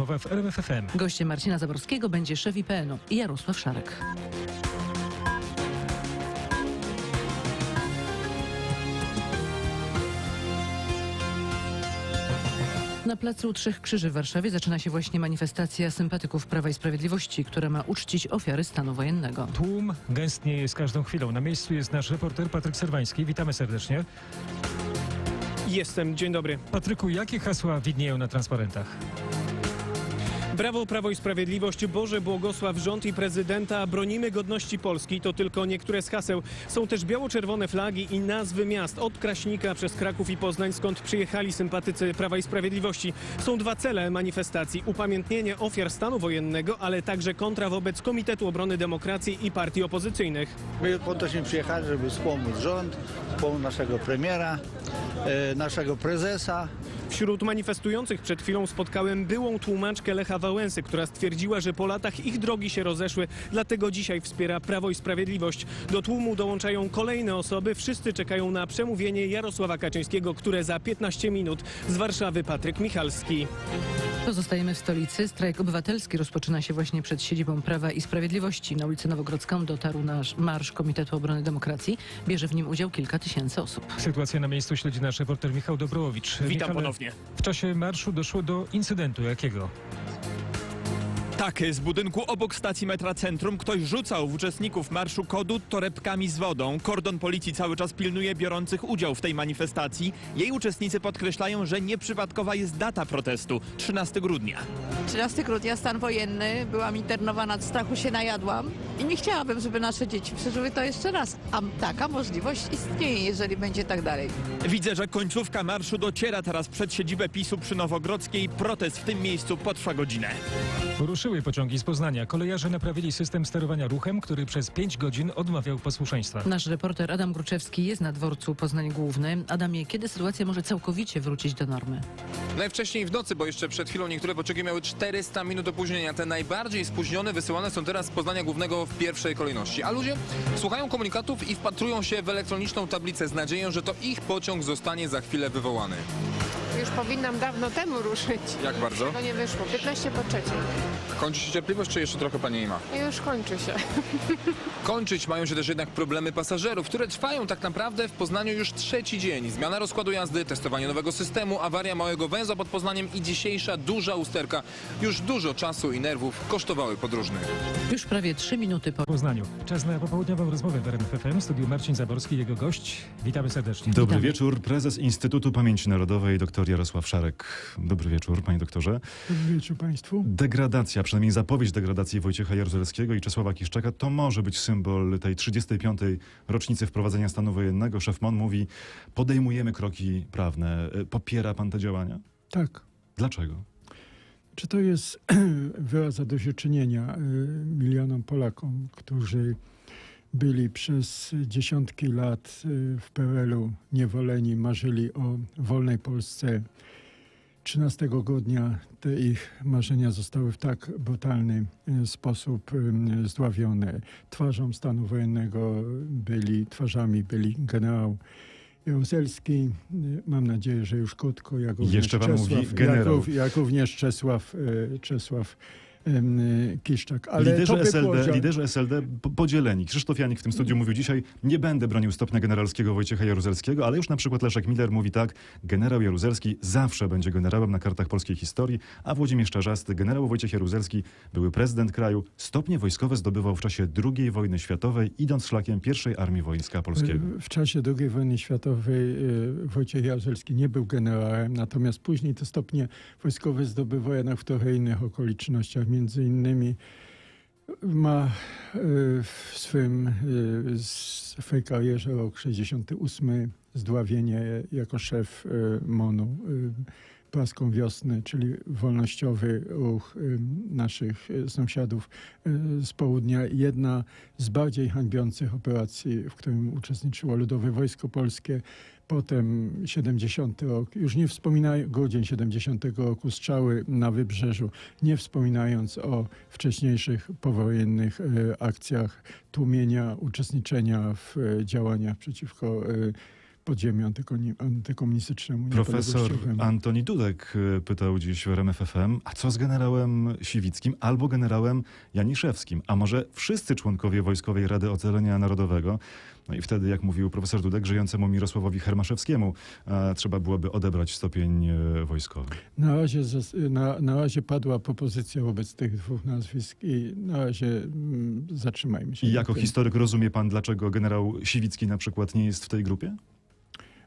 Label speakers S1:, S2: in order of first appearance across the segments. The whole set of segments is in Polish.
S1: rozmowa w RMFFM.
S2: Gościem Marcina Zaborskiego będzie szef IPN-u Jarosław Szarek. Na placu Trzech Krzyży w Warszawie zaczyna się właśnie manifestacja sympatyków Prawa i Sprawiedliwości, która ma uczcić ofiary stanu wojennego.
S1: Tłum gęstnieje z każdą chwilą. Na miejscu jest nasz reporter Patryk Serwański. Witamy serdecznie.
S3: Jestem, dzień dobry.
S1: Patryku, jakie hasła widnieją na transparentach?
S3: Brawo, Prawo i Sprawiedliwość, Boże błogosław rząd i prezydenta, bronimy godności Polski. To tylko niektóre z haseł. Są też biało-czerwone flagi i nazwy miast, od Kraśnika przez Kraków i Poznań, skąd przyjechali sympatycy Prawa i Sprawiedliwości. Są dwa cele manifestacji. Upamiętnienie ofiar stanu wojennego, ale także kontra wobec Komitetu Obrony Demokracji i partii opozycyjnych.
S4: My po tośmy przyjechali, żeby wspomóc rząd, wspomóc naszego premiera, e, naszego prezesa.
S3: Wśród manifestujących przed chwilą spotkałem byłą tłumaczkę Lecha Wałęsy, która stwierdziła, że po latach ich drogi się rozeszły, dlatego dzisiaj wspiera Prawo i Sprawiedliwość. Do tłumu dołączają kolejne osoby, wszyscy czekają na przemówienie Jarosława Kaczyńskiego, które za 15 minut z Warszawy Patryk Michalski.
S2: Pozostajemy w stolicy. Strajk obywatelski rozpoczyna się właśnie przed siedzibą Prawa i Sprawiedliwości. Na ulicę Nowogrodzką dotarł nasz marsz Komitetu Obrony Demokracji. Bierze w nim udział kilka tysięcy osób.
S1: Sytuację na miejscu śledzi nasz reporter Michał Dobrołowicz.
S3: Witam
S1: Michale,
S3: ponownie.
S1: W czasie marszu doszło do incydentu. Jakiego?
S5: Tak, z budynku obok stacji metra Centrum ktoś rzucał w uczestników marszu kodu torebkami z wodą. Kordon policji cały czas pilnuje biorących udział w tej manifestacji. Jej uczestnicy podkreślają, że nieprzypadkowa jest data protestu 13 grudnia.
S6: 13 grudnia, stan wojenny, byłam internowana, od strachu się najadłam i nie chciałabym, żeby nasze dzieci przeżyły to jeszcze raz. A taka możliwość istnieje, jeżeli będzie tak dalej.
S5: Widzę, że końcówka marszu dociera teraz przed siedzibę PiSu przy Nowogrodzkiej. Protest w tym miejscu potrwa godzinę.
S1: Ruszyły pociągi z Poznania. Kolejarze naprawili system sterowania ruchem, który przez 5 godzin odmawiał posłuszeństwa.
S2: Nasz reporter Adam Gruczewski jest na dworcu Poznań Główny. Adamie, kiedy sytuacja może całkowicie wrócić do normy?
S7: Najwcześniej w nocy, bo jeszcze przed chwilą niektóre pociągi miały 400 minut opóźnienia. Te najbardziej spóźnione wysyłane są teraz z Poznania Głównego w pierwszej kolejności. A ludzie słuchają komunikatów i wpatrują się w elektroniczną tablicę z nadzieją, że to ich pociąg zostanie za chwilę wywołany.
S8: Już powinnam dawno temu ruszyć.
S7: Jak bardzo?
S8: To nie wyszło. 15 po trzeciej.
S7: Kończy się cierpliwość, czy jeszcze trochę pani jej ma?
S8: Już kończy się.
S7: Kończyć mają się też jednak problemy pasażerów, które trwają tak naprawdę w Poznaniu już trzeci dzień. Zmiana rozkładu jazdy, testowanie nowego systemu, awaria małego węzła pod Poznaniem i dzisiejsza duża usterka. Już dużo czasu i nerwów kosztowały podróżnych.
S2: Już prawie trzy minuty po
S1: W Poznaniu. Czas na popołudniową rozmowę w RMFFM. Studiu Marcin Zaborski, jego gość. Witamy serdecznie.
S9: Dobry
S2: Witamy.
S9: wieczór. Prezes Instytutu Pamięci Narodowej dr Jarosław Szarek. Dobry wieczór, panie doktorze.
S10: Dobry wieczór Państwu.
S9: Degradacja, przynajmniej zapowiedź degradacji Wojciecha Jaruzelskiego i Czesława Kiszczaka to może być symbol tej 35. rocznicy wprowadzenia stanu wojennego. Szef MON mówi, podejmujemy kroki prawne. E, Popiera pan te działania?
S10: Tak.
S9: Dlaczego?
S10: Czy to jest wyraz zadośćuczynienia y, milionom Polakom, którzy byli przez dziesiątki lat y, w PRL-u niewoleni, marzyli o wolnej Polsce. 13 grudnia te ich marzenia zostały w tak brutalny y, sposób y, zdławione. Twarzą stanu wojennego byli, twarzami byli generał Jaruzelski, mam nadzieję, że już krótko, jak również
S9: Jeszcze pan mówi
S10: Czesław,
S9: generał.
S10: Jak, jak również Czesław, Czesław Kiszczak. Ale
S9: liderzy, SLD, liderzy SLD po- podzieleni. Krzysztof Janik w tym studiu mówił dzisiaj, nie będę bronił stopnia generalskiego Wojciecha Jaruzelskiego, ale już na przykład Leszek Miller mówi tak, generał Jaruzelski zawsze będzie generałem na kartach polskiej historii, a Włodzimierz Czarzasty, generał Wojciech Jaruzelski, były prezydent kraju, stopnie wojskowe zdobywał w czasie II wojny światowej, idąc szlakiem pierwszej armii wojska polskiego.
S10: W czasie II wojny światowej y, Wojciech Jaruzelski nie był generałem, natomiast później te stopnie wojskowe zdobywał jednak w trochę innych okolicznościach. Między innymi ma y, w swym y, swej karierze rok 68 zdławienie jako szef y, MONU. Praską Wiosny, czyli wolnościowy ruch naszych sąsiadów z południa. Jedna z bardziej hańbiących operacji, w którym uczestniczyło Ludowe Wojsko Polskie. Potem 70 rok, już nie wspominając, grudzień 70 roku, strzały na wybrzeżu, nie wspominając o wcześniejszych powojennych e, akcjach tłumienia, uczestniczenia w e, działaniach przeciwko e, podziemiu antykomunistycznemu.
S9: Profesor. Antoni Dudek y, pytał dziś w RMFFM, a co z generałem Siwickim albo generałem Janiszewskim? A może wszyscy członkowie Wojskowej Rady Ocalenia Narodowego? No i wtedy, jak mówił profesor Dudek, żyjącemu Mirosławowi Hermaszewskiemu, trzeba byłoby odebrać stopień e, wojskowy.
S10: Na razie, na, na razie padła propozycja wobec tych dwóch nazwisk i na razie mm, zatrzymajmy się.
S9: I jako historyk rozumie pan, dlaczego generał Siwicki na przykład nie jest w tej grupie?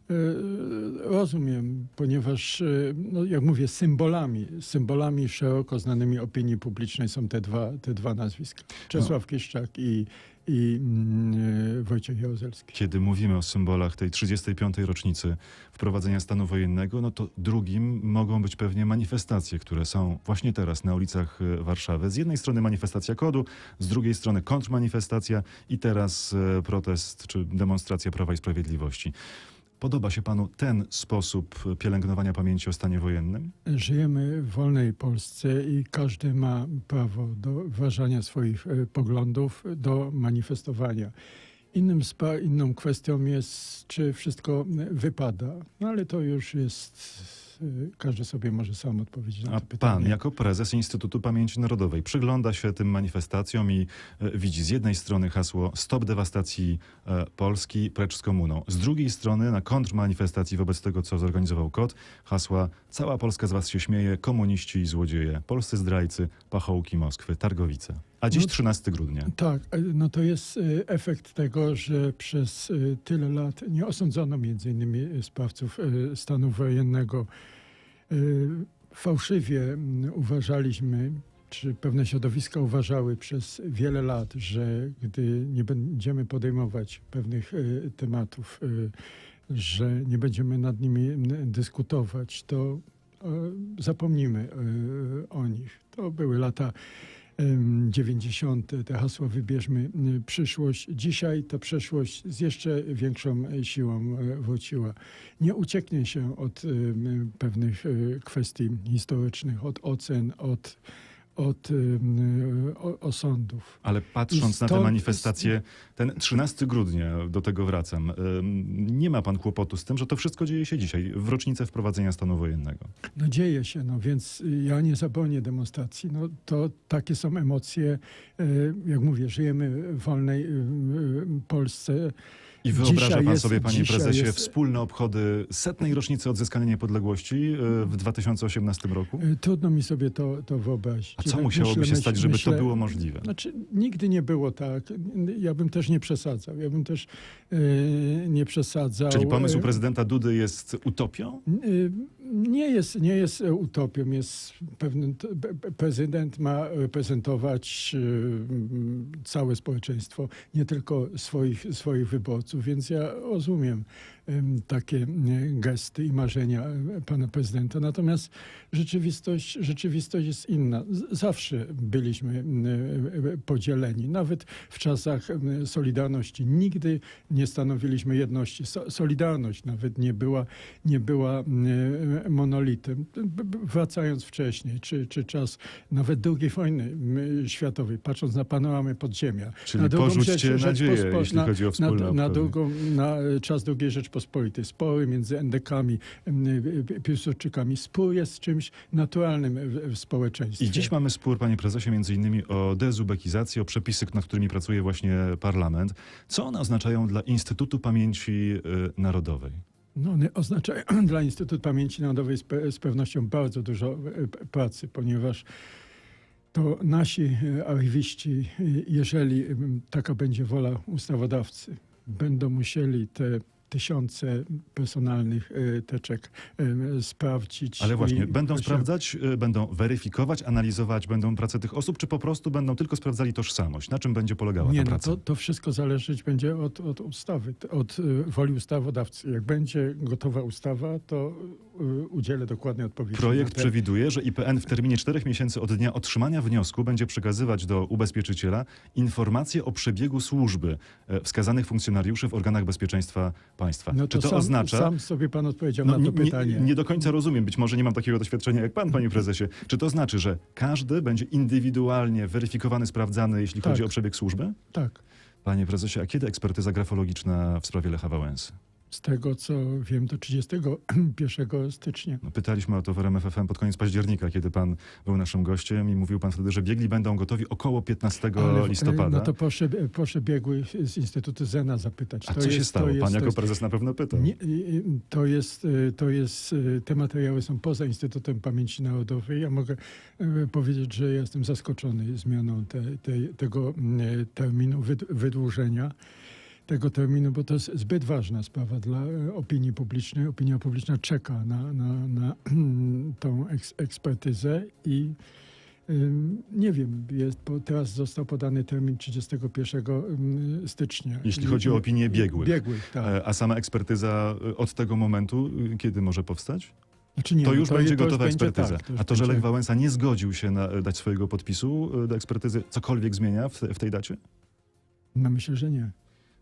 S10: E, Rozumiem, ponieważ, e, no, jak mówię, symbolami, symbolami szeroko znanymi opinii publicznej są te dwa, te dwa nazwiska. Czesław Kiszczak i, i mm, e, Wojciech Jaruzelski.
S9: Kiedy mówimy o symbolach tej 35. rocznicy wprowadzenia stanu wojennego, no to drugim mogą być pewnie manifestacje, które są właśnie teraz na ulicach e, Warszawy. Z jednej strony manifestacja kodu, z drugiej strony kontrmanifestacja i teraz e, protest czy demonstracja Prawa i Sprawiedliwości. Podoba się panu ten sposób pielęgnowania pamięci o stanie wojennym?
S10: Żyjemy w wolnej Polsce i każdy ma prawo do wyrażania swoich e, poglądów, do manifestowania. Innym spa, inną kwestią jest, czy wszystko e, wypada. No ale to już jest, e, każdy sobie może sam odpowiedzieć na
S9: A
S10: to pytanie.
S9: pan, jako prezes Instytutu Pamięci Narodowej, przygląda się tym manifestacjom i e, widzi z jednej strony hasło Stop dewastacji e, Polski, precz z komuną. Z drugiej strony na kontrmanifestacji wobec tego, co zorganizował KOT, hasła Cała Polska z was się śmieje, komuniści i złodzieje, polscy zdrajcy, pachołki Moskwy, Targowice. A dziś
S10: No-
S9: 13 grudnia.
S10: Tak, e, no to jest e, efekt tego, że przez e, tyle lat nie osądzono między innymi sprawców stanu wojennego. Fałszywie mm, uważaliśmy, czy pewne środowiska uważały przez wiele lat, że gdy nie będziemy podejmować pewnych tematów, że nie będziemy nad nimi dyskutować, to zapomnimy o nich. To były lata 90. Te hasła wybierzmy przyszłość. Dzisiaj ta przeszłość z jeszcze większą e, siłą e, wróciła. Nie ucieknie się od pewnych e, kwestii historycznych, od ocen, od, od em, o- osądów.
S9: Ale patrząc na te
S10: stąd-
S9: manifestacje, ten 13 grudnia, do tego wracam, nie ma pan kłopotu z tym, że to wszystko dzieje się dzisiaj, w rocznicę wprowadzenia stanu wojennego.
S10: No dzieje się, no więc y, ja nie zabronię demonstracji. No to takie są emocje. E, Jak mówię, żyjemy w wolnej y, y, Polsce.
S9: I wyobraża
S10: Dzisiaj
S9: pan
S10: jest-
S9: sobie, panie prezesie,
S10: jest-
S9: wspólne obchody setnej rocznicy odzyskania niepodległości e, w 2018 roku?
S10: Y, Trudno mi sobie to, to wyobrazić.
S9: A co
S10: Tak
S9: musiałoby
S10: myślę,
S9: się stać, żeby
S10: myślę-
S9: to było możliwe?
S10: Znaczy, nigdy nie było tak. Ja bym też nie przesadzał. Ja bym też y, nie przesadzał.
S9: Czyli pomysł prezydenta Dudy jest utopią?
S10: y, Nie jest, nie jest e, utopią. Jest pewnym, t- pe- pe- prezydent ma reprezentować całe społeczeństwo, nie tylko swoich, swoich wyborców, więc ja rozumiem. em, takie gesty i marzenia pana prezydenta. Natomiast rzeczywistość, rzeczywistość jest inna. Zawsze byliśmy podzieleni. Nawet w czasach Solidarności nigdy nie stanowiliśmy jedności. So- Solidarność nawet nie była, nie była monolitem. Wracając wcześniej, czy, czy czas nawet II wojny światowej, patrząc na panoramę podziemia.
S9: Czyli
S10: na drugą
S9: porzućcie
S10: Rzecz-
S9: nadzieję, jeśli
S10: na-
S9: chodzi o wspólne
S10: na, na, drugą, na czas II Rzeczpospolitej, spory między endekami, Piłsudczykami. Spór jest czymś naturalnym w, społeczeństwie.
S9: I dziś mamy spór, panie prezesie, między innymi o dezubekizację, o przepisy, nad którymi pracuje właśnie parlament. Co one oznaczają dla Instytutu Pamięci y, Narodowej?
S10: No, one oznaczają dla Instytutu Pamięci Narodowej z, pe- z pewnością bardzo dużo e, pracy, ponieważ to nasi e, archiwiści, e, jeżeli taka będzie wola ustawodawcy, będą musieli te tysiące personalnych e, teczek em, sprawdzić.
S9: Ale właśnie, będą
S10: właśnie-
S9: sprawdzać, y, będą weryfikować, analizować będą pracę tych osób, czy po prostu będą tylko sprawdzali tożsamość? Na czym będzie polegała
S10: Nie,
S9: ta
S10: no
S9: praca?
S10: to, to wszystko zależeć będzie od, od ustawy, od woli ustawodawcy. Jak będzie gotowa ustawa, to udzielę dokładnej odpowiedzi.
S9: Projekt
S10: na te-
S9: przewiduje, że IPN w terminie czterech miesięcy od dnia otrzymania wniosku będzie przekazywać do ubezpieczyciela informacje o przebiegu służby e, wskazanych funkcjonariuszy w organach bezpieczeństwa państwa.
S10: No
S9: Czy to
S10: sam,
S9: oznacza...
S10: Sam sobie pan odpowiedział
S9: No,
S10: na to
S9: nie,
S10: pytanie.
S9: nie, nie do końca rozumiem, być może nie mam takiego doświadczenia jak pan, panie prezesie. Czy to znaczy, że każdy będzie indywidualnie weryfikowany, sprawdzany, jeśli chodzi
S10: Tak.
S9: o przebieg służby?
S10: Tak.
S9: Panie prezesie, a kiedy ekspertyza grafologiczna w sprawie Lecha Wałęsy?
S10: Z tego co wiem, do 31 stycznia.
S9: No, pytaliśmy o to w RMF FM pod koniec października, kiedy pan był naszym gościem i mówił pan wtedy, że biegli będą gotowi około 15
S10: Ale, e,
S9: listopada.
S10: No to proszę, proszę biegłych z Instytutu Zena zapytać.
S9: A
S10: To
S9: co się
S10: jest-
S9: stało?
S10: to jest-
S9: pan jako
S10: jest-
S9: prezes na pewno pytał.
S10: Nie, y, to jest, to jest, te materiały są poza Instytutem Pamięci Narodowej. Ja mogę powiedzieć, że jestem zaskoczony zmianą te, te, tego y, terminu, wyd- wydłużenia tego terminu, bo to jest zbyt ważna sprawa dla y, opinii publicznej. Opinia publiczna czeka na, na, na tą eks, ekspertyzę i nie wiem, jest, bo teraz został podany termin 31 ym, stycznia.
S9: Jeśli chodzi o opinię biegłych.
S10: Biegłych, tak.
S9: E, A sama ekspertyza y, od tego momentu, kiedy może powstać?
S10: Znaczy nie,
S9: to już będzie
S10: to już
S9: gotowa
S10: będzie
S9: ekspertyza.
S10: tak, już
S9: A to, że
S10: będzie-
S9: Lech Wałęsa nie zgodził się na, dać swojego podpisu do ekspertyzy, cokolwiek zmienia w, w tej dacie?
S10: No myślę, że nie.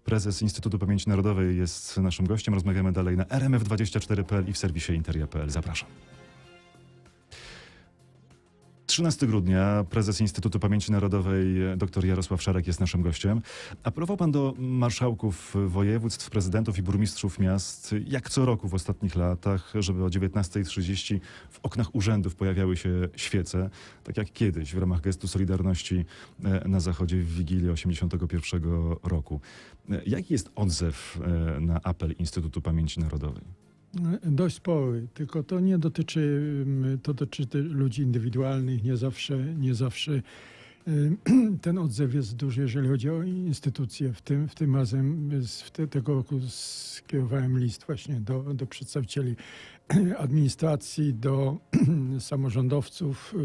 S9: Prezes Instytutu Pamięci Narodowej jest naszym gościem. Rozmawiamy dalej na rmf24.pl i w serwisie interia.pl. Zapraszam. 13 grudnia prezes Instytutu Pamięci Narodowej dr Jarosław Szarek jest naszym gościem. Apelował pan do marszałków województw, prezydentów i burmistrzów miast, jak co roku w ostatnich latach, żeby o 19.30 w oknach urzędów pojawiały się świece, tak jak kiedyś w ramach gestu Solidarności e, na Zachodzie w Wigilię 81 roku. E, Jaki jest odzew e, na apel Instytutu Pamięci Narodowej?
S10: Dość spory, tylko to nie dotyczy, mm, to dotyczy ludzi indywidualnych, nie zawsze, nie zawsze y, ten odzew jest duży, jeżeli chodzi o instytucje. W tym, w tym razem w te, tego roku skierowałem list właśnie do, do przedstawicieli administracji, do samorządowców.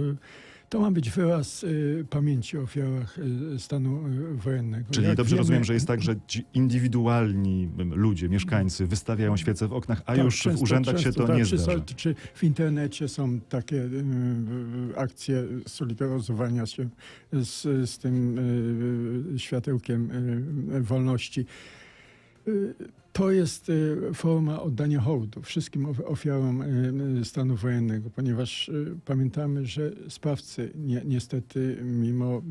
S10: Y, To ma być wyraz y, pamięci o ofiarach y, stanu y, wojennego.
S9: Czyli
S10: Jak
S9: dobrze
S10: wiemy-
S9: rozumiem, że jest tak, że ci indywidualni ludzie, mieszkańcy wystawiają świece w oknach, a
S10: Tak,
S9: już w
S10: często-
S9: urzędach
S10: często
S9: się to
S10: tak,
S9: nie
S10: czy,
S9: zdarza.
S10: Czy w internecie są takie y, y, akcje solidaryzowania się z, z tym y, światełkiem y, wolności. Y, To jest y, forma oddania hołdu. Wszystkim of- ofiarom y, stanu wojennego, ponieważ y, pamiętamy, że sprawcy ni niestety mimo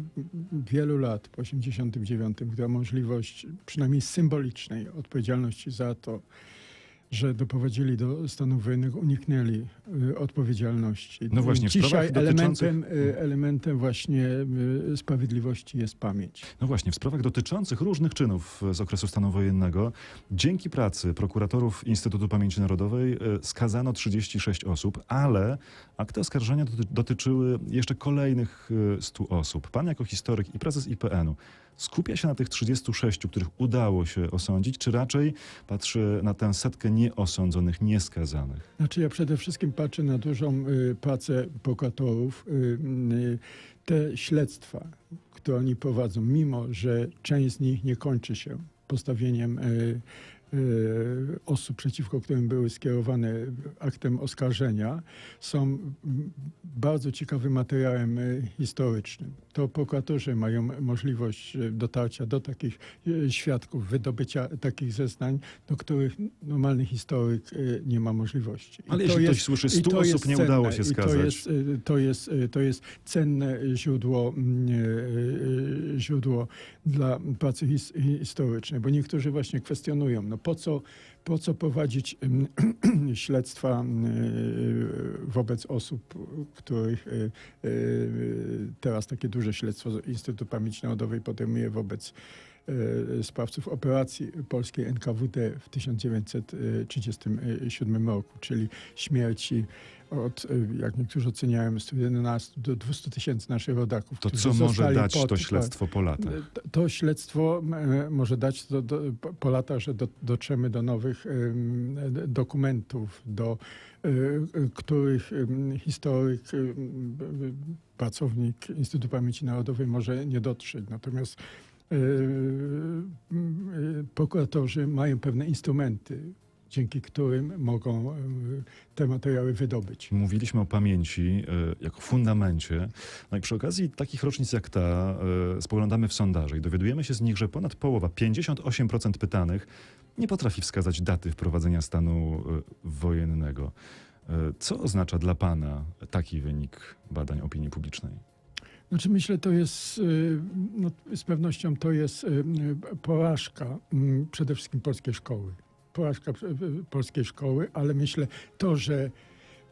S10: wielu lat, po 89, była możliwość przynajmniej symbolicznej odpowiedzialności za to, że doprowadzili do stanu wojennego, uniknęli y, odpowiedzialności.
S9: No właśnie, w
S10: Dzisiaj
S9: sprawach dotyczących-
S10: elementem, y, elementem właśnie y, sprawiedliwości jest pamięć.
S9: No właśnie, w sprawach dotyczących różnych czynów z okresu stanu wojennego, dzięki pracy prokuratorów Instytutu Pamięci Narodowej skazano 36 osób, ale akty oskarżenia doty dotyczyły jeszcze kolejnych e, 100 osób. Pan jako historyk i prezes IPN-u skupia się na tych 36, których udało się osądzić, czy raczej patrzy na tę setkę nieosądzonych, nieskazanych?
S10: Znaczy ja przede wszystkim patrzę na dużą y, pracę prokuratorów. Y, y, te śledztwa, które oni prowadzą, mimo że część z nich nie kończy się postawieniem y, osób, przeciwko którym były skierowane aktem oskarżenia, są bardzo ciekawym materiałem y, historycznym. To prokuratorzy mają możliwość y, dotarcia do takich y, świadków, wydobycia takich zeznań, do których normalny historyk y, nie ma możliwości. I
S9: Ale jeśli
S10: jest-
S9: ktoś słyszy,
S10: i
S9: 100
S10: to
S9: osób nie
S10: cenne,
S9: udało się skazać.
S10: To jest, y, to jest, y, to jest cenne źródło, mm, y, y, źródło dla pracy his, historycznej, bo niektórzy właśnie kwestionują, no po co, po co prowadzić śledztwa y, wobec osób, których y, y, teraz takie duże śledztwo Instytutu Pamięci Narodowej podejmuje wobec sprawców operacji polskiej NKWD w 1937 roku, czyli śmierci od, y, jak niektórzy oceniają, 111 do 200 tysięcy naszych rodaków.
S9: To co może dać
S10: pod-
S9: to śledztwo po latach?
S10: to, to śledztwo e, może dać do, do, po- latach, że do, dotrzemy do nowych dokumentów, do których historyk, pracownik Instytutu Pamięci Narodowej może nie dotrzeć. Natomiast prokuratorzy mają pewne instrumenty, dzięki którym mogą e, te materiały wydobyć.
S9: Mówiliśmy o pamięci e, jako fundamencie. No i przy okazji takich rocznic jak ta e, spoglądamy w sondaże i dowiadujemy się z nich, że ponad połowa, 58% pytanych nie potrafi wskazać daty wprowadzenia stanu wojennego. Co oznacza dla pana taki wynik badań opinii publicznej?
S10: Znaczy myślę, to jest, no, z pewnością to jest porażka przede wszystkim polskiej szkoły. Porażka polskiej szkoły, ale myślę to, że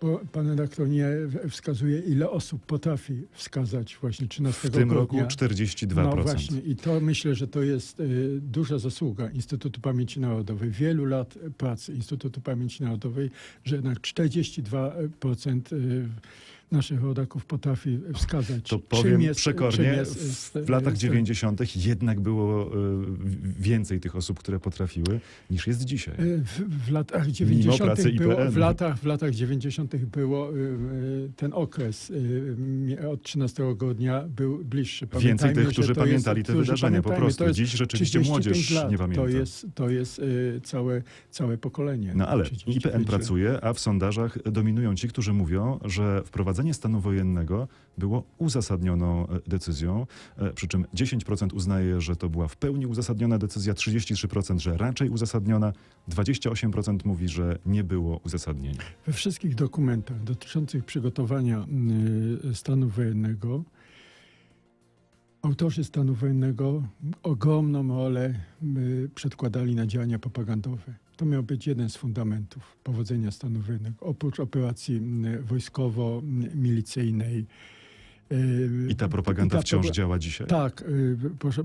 S10: bo pan redaktor nie wskazuje, ile osób potrafi wskazać właśnie 13
S9: W tym roku
S10: grudnia.
S9: 42%.
S10: No właśnie i to myślę, że to jest y, duża zasługa Instytutu Pamięci Narodowej. Wielu lat pracy Instytutu Pamięci Narodowej, że jednak 42% y, naszych rodaków potrafi wskazać,
S9: To powiem
S10: jest,
S9: przekornie,
S10: jest,
S9: w, latach
S10: y,
S9: 90. jednak było w- więcej tych osób, które potrafiły, niż jest dzisiaj.
S10: Y, W, w latach
S9: Mimo
S10: 90.
S9: pracy
S10: było, w latach, w latach 90. było y, ten okres od 13 grudnia był bliższy.
S9: Więcej
S10: Pamiętajmy,
S9: tych,
S10: że
S9: którzy
S10: to jest-
S9: pamiętali te
S10: którzy
S9: wydarzenia po prostu. Dziś rzeczywiście
S10: 35
S9: młodzież
S10: lat.
S9: nie pamięta.
S10: To jest, to jest całe, całe pokolenie.
S9: No ale
S10: 35
S9: IPN pracuje, a w sondażach dominują ci, którzy mówią, że wprowadzenie stanu wojennego było uzasadnioną e, decyzją, e, przy czym 10% uznaje, że to była w pełni uzasadniona decyzja, 33% że raczej uzasadniona, 28% mówi, że nie było uzasadnienia.
S10: We wszystkich dokumentach dotyczących przygotowania y, stanu wojennego autorzy stanu wojennego ogromną rolę y, przedkładali na działania propagandowe. To miał być jeden z fundamentów powodzenia stanu wojennego. Oprócz operacji wojskowo-milicyjnej. y,
S9: I ta propaganda
S10: i ta
S9: wciąż
S10: propa-
S9: działa dzisiaj?
S10: tak, y, proszę,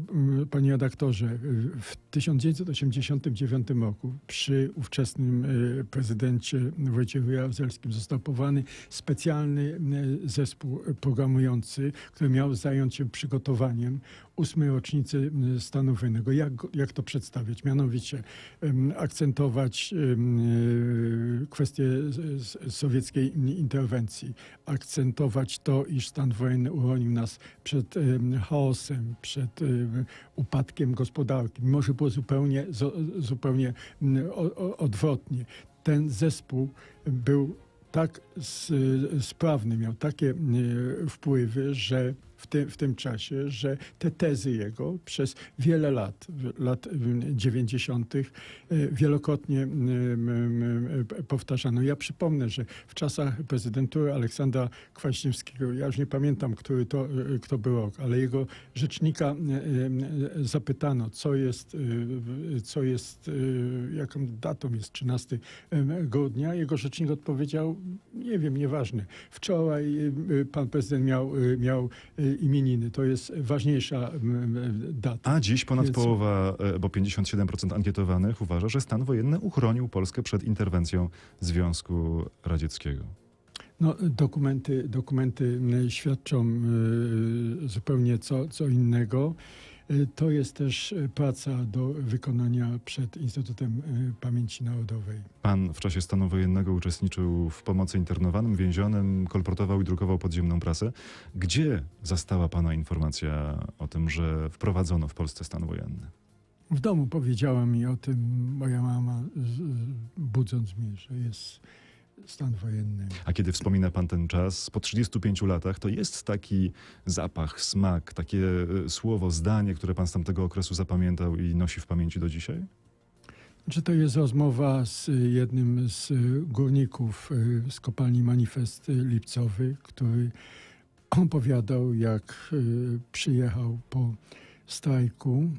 S10: panie redaktorze, y, w 1989 roku przy ówczesnym prezydencie Wojciechu Jaruzelskim został powołany specjalny zespół programujący, który miał zająć się przygotowaniem ósmej rocznicy y, stanu wojennego. Jak, jak to przedstawiać? Mianowicie akcentować y, kwestię sowieckiej interwencji, akcentować to, iż stan wojenny uronił nas przed chaosem, przed upadkiem gospodarki, mimo że było zupełnie, zupełnie odwrotnie. Ten zespół był tak sprawny, miał takie wpływy, że w, ty, w tym czasie, że te tezy jego przez wiele lat, lat y, 90. y, wielokrotnie p- powtarzano. Ja przypomnę, że w czasach prezydentury Aleksandra Kwaśniewskiego, ja już nie pamiętam, który to, y, kto był rok, ale jego rzecznika zapytano, co jest, co jest, jaką datą jest 13 grudnia. Jego rzecznik odpowiedział, nie wiem, nieważne. Wczoraj pan prezydent miał, miał imieniny. To jest ważniejsza data.
S9: A dziś ponad
S10: Więc-
S9: połowa, e, bo 57% ankietowanych uważa, że stan wojenny uchronił Polskę przed interwencją Związku Radzieckiego.
S10: No, dokumenty, dokumenty y, świadczą y, zupełnie co, co innego. Y, To jest też y, praca do wykonania przed Instytutem y, Pamięci Narodowej.
S9: Pan w czasie stanu wojennego uczestniczył w pomocy internowanym, więzionym, kolportował i drukował podziemną prasę. Gdzie zastała pana informacja o tym, że wprowadzono w Polsce stan wojenny?
S10: W domu powiedziała mi o tym moja mama, budząc mnie, że jest stan wojenny.
S9: A kiedy wspomina pan ten czas, po 35 latach, to jest taki zapach, smak, takie e, słowo, zdanie, które pan z tamtego okresu zapamiętał i nosi w pamięci do dzisiaj?
S10: Czy to jest rozmowa z jednym z y, górników z kopalni Manifest Lipcowy, który opowiadał, jak przyjechał po strajku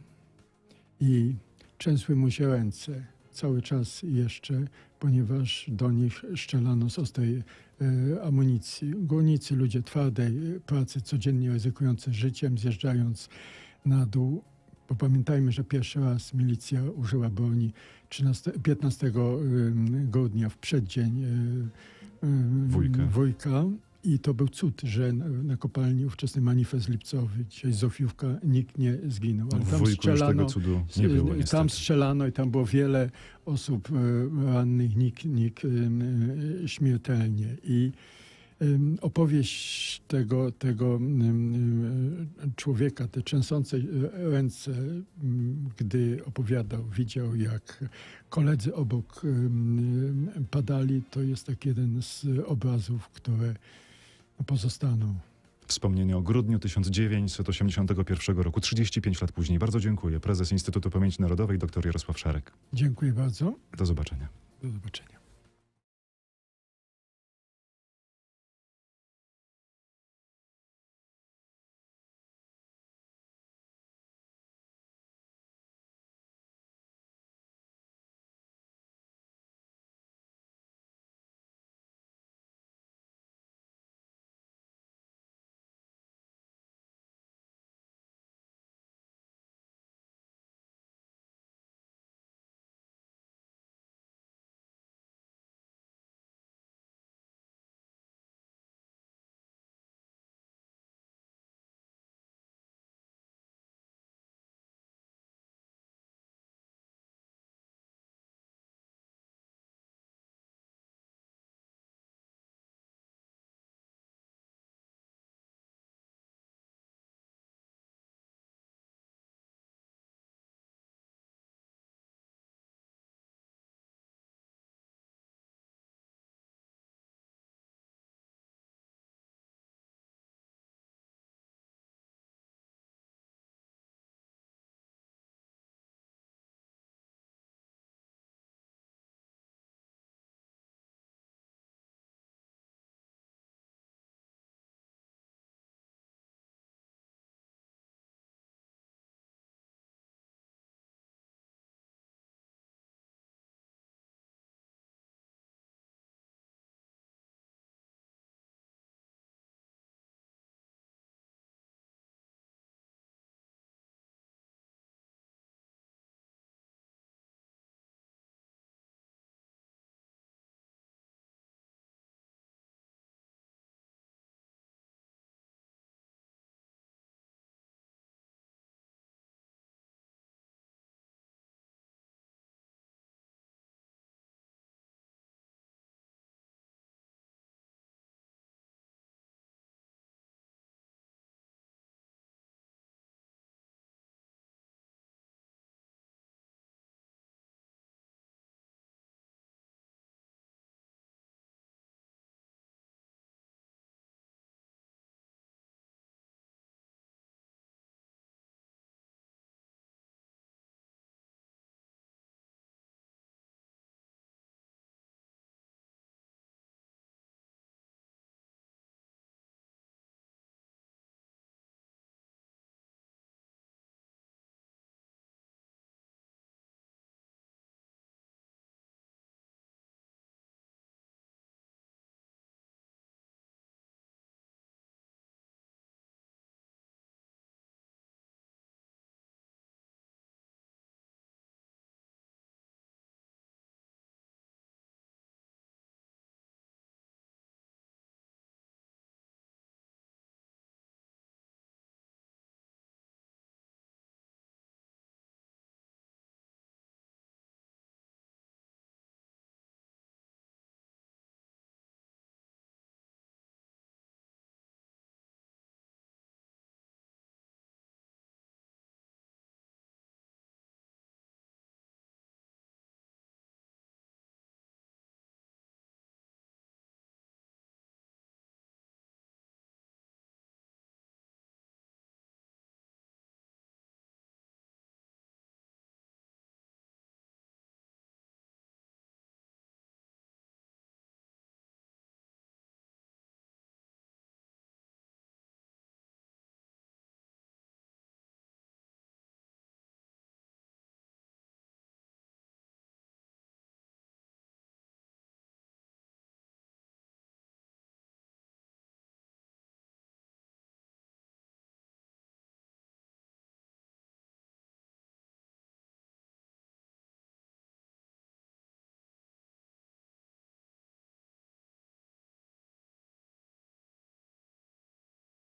S10: i trzęsły mu się ręce cały czas jeszcze, ponieważ do nich strzelano z ostrej y, amunicji. Górnicy, ludzie twardej y, pracy, codziennie ryzykujący życiem, zjeżdżając na dół, bo pamiętajmy, że pierwszy raz milicja użyła broni 13, 15 ym, grudnia w przeddzień ym,
S9: Wujka.
S10: wujka. I to był cud, że na, na kopalni ówczesny manifest lipcowy, dzisiaj Zofiówka, nikt nie zginął. Ale tam
S9: wujku
S10: strzelano,
S9: cudu nie było niestety.
S10: tam strzelano i tam było wiele osób y, rannych, nikt, nikt ym, y, śmiertelnie. I opowieść tego, tego człowieka, te trzęsące ręce, gdy opowiadał, widział jak koledzy obok padali, to jest tak jeden z obrazów, które pozostaną.
S9: Wspomnienie o grudniu 1981 roku, 35 lat później. Bardzo dziękuję. Prezes Instytutu Pamięci Narodowej, dr Jarosław Szarek.
S10: Dziękuję bardzo.
S9: Do zobaczenia.
S10: Do zobaczenia.